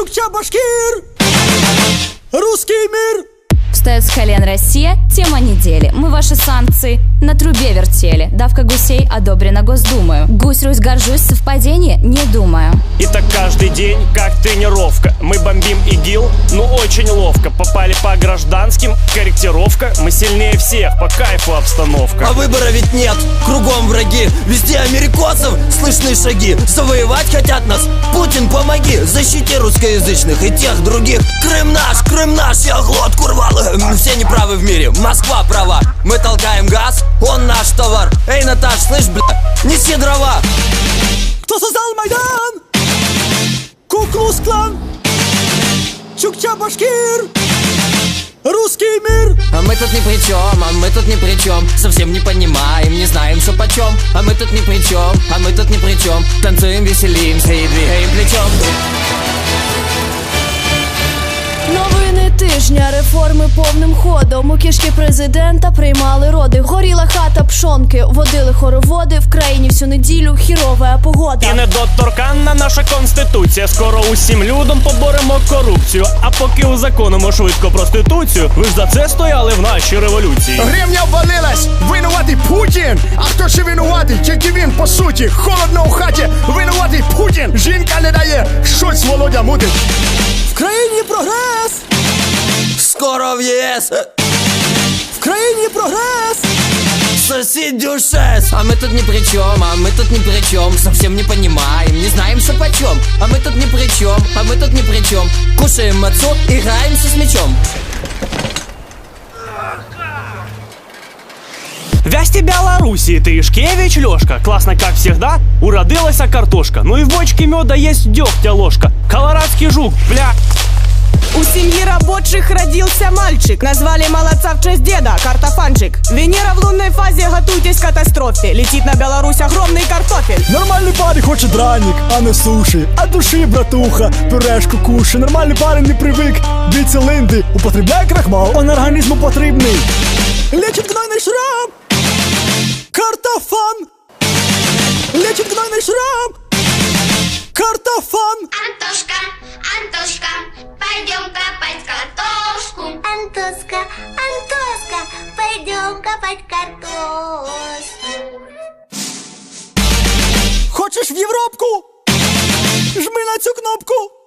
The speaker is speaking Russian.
Куклус-клан, Чукча-Башкир, Русский мир. Встает с колен Россия, тема недели. Мы ваши санкции на трубе вертели. Давка гусей одобрена Госдумою. Гусь Русь горжусь, совпадение? Не думаю. И так каждый день, как тренировка Мы бомбим ИГИЛ, ну очень ловко. Попали по гражданским, корректировка. Мы сильнее всех, по кайфу обстановка. А выбора ведь нет, кругом враги. Везде америкосов слышны шаги. Завоевать хотят нас, Путин помоги. Защити русскоязычных и тех других. Крым наш, Крым наш, я глотку рвал Эм, Все неправы в мире, Москва права. Мы толкаем газ, он наш товар. Эй, Наташ, слышь, бля, неси дрова Чукча-Башкир, Русский мир. А мы тут ни при чем, а мы тут ни при чем Совсем не понимаем, не знаем, что почем А мы тут ни при чем, а мы тут ни при чем Танцуем, веселимся и двигаем плечом тижня, реформи повним ходом. У кішки президента приймали роди. Горіла хата пшонки, водили хороводи. В країні всю неділю хірова погода. І недоторканна наша конституція. Скоро усім людям поборемо корупцію. А поки узаконимо швидко проституцію, ви ж за це стояли в нашій революції. Гривня ввалилась, винуватий Путін. А хто ще винуватий? Тільки він по суті. Холодно у хаті, винуватий Путін. Жінка не дає, щось Володя мутить. В країні прогрес, Скоро в ЄС в країні прогрес. Сосед дюшес А мы тут ни при чем, а мы тут ни при чем Совсем не понимаем, не знаем, что почем А мы тут ни при чем, а мы тут ни при чем Кушаем мацу, играемся с мячом Вясти Белоруссии, ты Ишкевич, Лёшка Классно, как всегда, уродилась картошка Ну и в бочке меда есть дегтя ложка Колорадский жук, бля У семьи рабочих родился мальчик Назвали молодца в честь деда Картофанчик Венера в лунной фазе, готуйтесь к катастрофе Летит на Беларусь огромный картофель Нормальний парень хоче драник, а не суші. А душі, братуха, пюрешку куши. Нормальний парень не привик від цилинди. Употребляє крахмал, он організму потрібний. Лечить гнойний шрам. Картофан. Лечить гнойний шрам. Антоска, Антоска, пойдем копать картошку. Хочеш в Європку? Жми на цю кнопку.